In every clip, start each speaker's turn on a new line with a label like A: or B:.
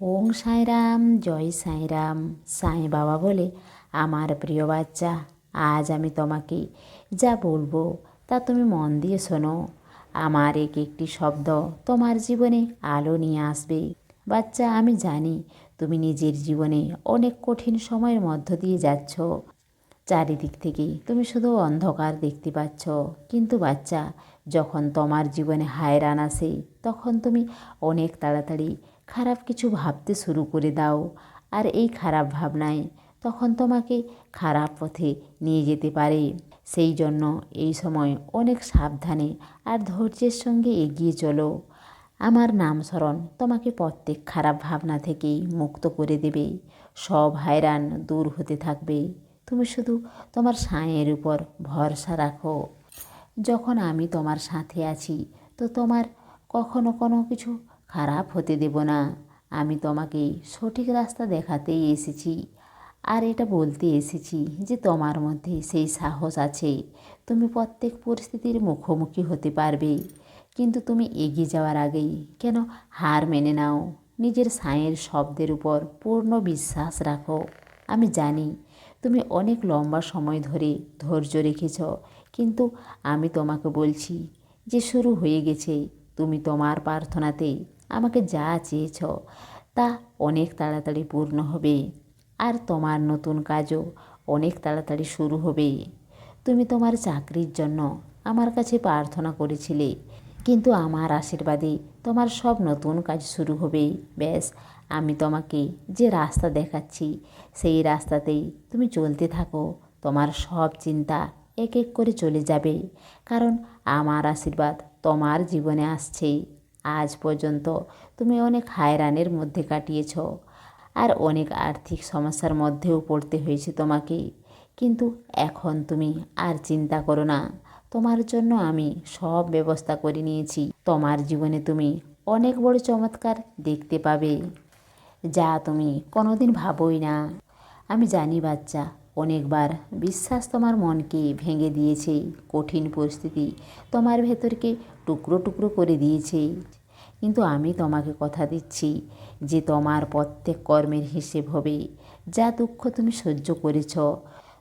A: ওং সাঁইরাম, জয় সাঁইরাম। সাঁই বাবা বলে, আমার প্রিয় বাচ্চা, আজ আমি তোমাকে যা বলব তা তুমি মন দিয়ে শোনো। আমার এক একটি শব্দ তোমার জীবনে আলো নিয়ে আসবে। বাচ্চা, আমি জানি তুমি নিজের জীবনে অনেক কঠিন সময়ের মধ্য দিয়ে যাচ্ছ। চারিদিক থেকে তুমি শুধু অন্ধকার দেখতে পাচ্ছ। কিন্তু বাচ্চা, যখন তোমার জীবনে হায়রান আসে, তখন তুমি অনেক তাড়াতাড়ি খারাপ কিছু ভাবতে শুরু করে দাও। আর এই খারাপ ভাবনায় তখন তোমাকে খারাপ পথে নিয়ে যেতে পারে। সেই জন্য এই সময় অনেক সাবধানে আর ধৈর্যের সঙ্গে এগিয়ে চলো। আমার নাম স্মরণ তোমাকে প্রত্যেক খারাপ ভাবনা থেকেই মুক্ত করে দেবে। সব হায়রান দূর হতে থাকবে। তুমি শুধু তোমার সাঁয়ের উপর ভরসা রাখো। যখন আমি তোমার সাথে আছি, তো তোমার কখনো কোনো কিছু খারাপ হতে দেব না। আমি তোমাকে সঠিক রাস্তা দেখাতেই এসেছি। আর এটা বলতে এসেছি যে তোমার মধ্যে সেই সাহস আছে। তুমি প্রত্যেক পরিস্থিতির মুখোমুখি হতে পারবে। কিন্তু তুমি এগিয়ে যাওয়ার আগেই কেন হার মেনে নাও। নিজের সাঁয়ের শব্দের উপর পূর্ণ বিশ্বাস রাখো। আমি জানি তুমি অনেক লম্বা সময় ধরে ধৈর্য রেখেছ। কিন্তু আমি তোমাকে বলছি যে শুরু হয়ে গেছে। তুমি তোমার প্রার্থনাতে আমাকে যা চেয়েছ, তা অনেক তাড়াতাড়ি পূর্ণ হবে। আর তোমার নতুন কাজও অনেক তাড়াতাড়ি শুরু হবে। তুমি তোমার চাকরির জন্য আমার কাছে প্রার্থনা করেছিলে, কিন্তু আমার আশীর্বাদে তোমার সব নতুন কাজ শুরু হবে। ব্যাস, আমি তোমাকে যে রাস্তা দেখাচ্ছি, সেই রাস্তাতেই তুমি চলতে থাকো। তোমার সব চিন্তা এক এক করে চলে যাবে, কারণ আমার আশীর্বাদ তোমার জীবনে আসছে। আজ পর্যন্ত তুমি অনেক হায়রানের মধ্যে কাটিয়েছ আর অনেক আর্থিক সমস্যার মধ্যেও পড়তে হয়েছে তোমাকে। কিন্তু এখন তুমি আর চিন্তা করো না, তোমার জন্য আমি সব ব্যবস্থা করে নিয়েছি। তোমার জীবনে তুমি অনেক বড় চমৎকার দেখতে পাবে। যা তুমি কোনোদিন ভাবোই না। আমি জানি বাচ্চা, অনেকবার বিশ্বাস তোমার মনকে ভেঙে দিয়েছে, কঠিন পরিস্থিতি তোমার ভেতরকে টুকরো টুকরো করে দিয়েছে। কিন্তু আমি তোমাকে কথা দিচ্ছি যে তোমার প্রত্যেক কর্মের হিসেব হবে, যা দুঃখ তুমি সহ্য করেছ।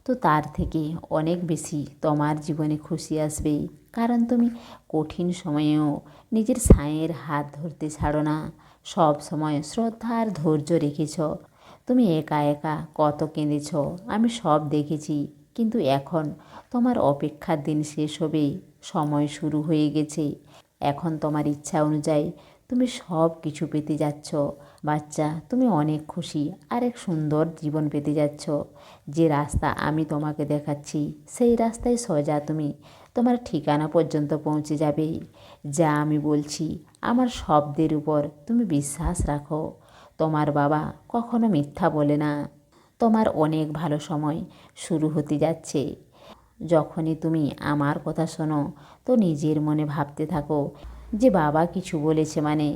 A: তো তার থেকে অনেক বেশি তোমার জীবনে খুশি আসবে, কারণ তুমি কঠিন সময়েও নিজের সাঁয়ের হাত ধরতে ছাড়ো না। সব সময় শ্রদ্ধা আর ধৈর্য রেখেছ। তুমি একা একা কত কেঁদেছ, আমি সব দেখেছি, কিন্তু এখন তোমার অপেক্ষার দিন শেষ হবে, সময় শুরু হয়ে গেছে। এখন তোমার ইচ্ছা অনুযায়ী তুমি সব কিছু পেতে যাচ্ছ, বাচ্চা, তুমি অনেক খুশি আর এক সুন্দর জীবন পেতে যাচ্ছ। যে রাস্তা আমি তোমাকে দেখাচ্ছি, সেই রাস্তায় সোজা তুমি, তোমার ঠিকানা পর্যন্ত পৌঁছে যাবে। যা আমি বলছি, আমার শব্দের উপর তুমি বিশ্বাস রাখো। তোমার বাবা কখনো মিথ্যা বলে না। তোমার অনেক ভালো সময় শুরু হতে যাচ্ছে। যখনই তুমি আমার কথা শোনো, তো নিজের মনে ভাবতে থাকো যে বাবা কিছু বলেছে মানে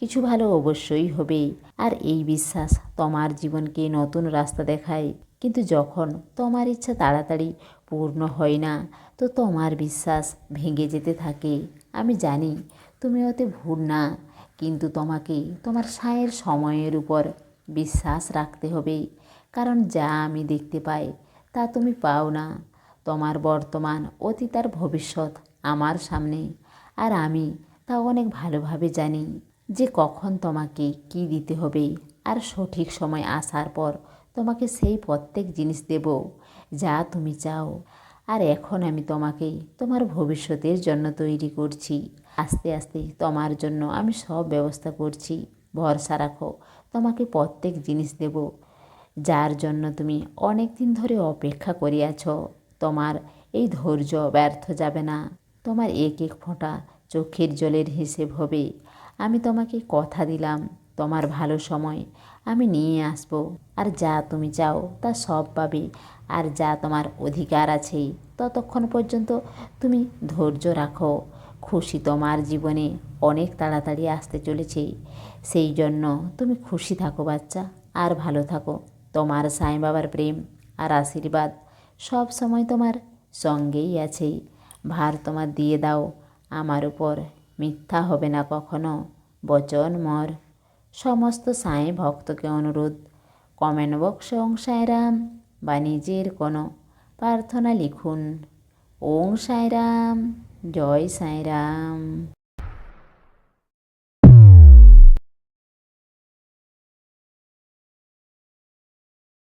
A: কিছু ভালো অবশ্যই হবে আর এই বিশ্বাস তোমার জীবনকে নতুন রাস্তা দেখায়। কিন্তু যখন তোমার ইচ্ছা তাড়াতাড়ি পূর্ণ হয় না, তো তোমার বিশ্বাস ভেঙে যেতে থাকে। আমি জানি তুমি ওতে ভুল না, কিন্তু তোমাকে তোমার সায়ের সময়ের উপর বিশ্বাস রাখতে হবে। কারণ যা আমি দেখতে পাই, তা তুমি পাও না। তোমার বর্তমান অতীত আর ভবিষ্যৎ আমার সামনে। আর আমি তা অনেক ভালোভাবে জানি যে কখন তোমাকে কি দিতে হবে আর সঠিক সময় আসার পর তোমাকে সেই প্রত্যেক জিনিস দেব যা তুমি চাও। আর এখন আমি তোমাকে তোমার ভবিষ্যতের জন্য তৈরি করছি। আস্তে আস্তে তোমার জন্য আমি সব ব্যবস্থা করছি। ভরসা রাখো, তোমাকে প্রত্যেক জিনিস দেব। যার জন্য তুমি অনেক দিন ধরে অপেক্ষা করিয়াছ তোমার এই ধৈর্য ব্যর্থ যাবে না। তোমার এক এক ফোঁটা চোখের জলের হিসেব হবে। আমি তোমাকে কথা দিলাম, তোমার ভালো সময়। আমি নিয়ে আসব। আর যা তুমি চাও, তা সব পাবে। আর যা তোমার অধিকার আছে, ততক্ষণ পর্যন্ত তুমি ধৈর্য রাখো। খুশি তোমার জীবনে অনেক তাড়াতাড়ি আসতে চলেছে। সেই জন্য তুমি খুশি থাকো বাচ্চা, আর ভালো থাকো। তোমার সাই বাবার প্রেম আর আশীর্বাদ সব সময় তোমার সঙ্গেই আছে। ভার তোমার দিয়ে দাও। আমার উপর মিথ্যা হবে না কখনো। বচন মর। সমস্ত সাঁই ভক্তকে অনুরোধ। কমেন্ট বক্সে ওং সাঁয়রাম বা নিজের কোনো প্রার্থনা লিখুন। ওং সাঁয়রাম জয় সাঁয়রাম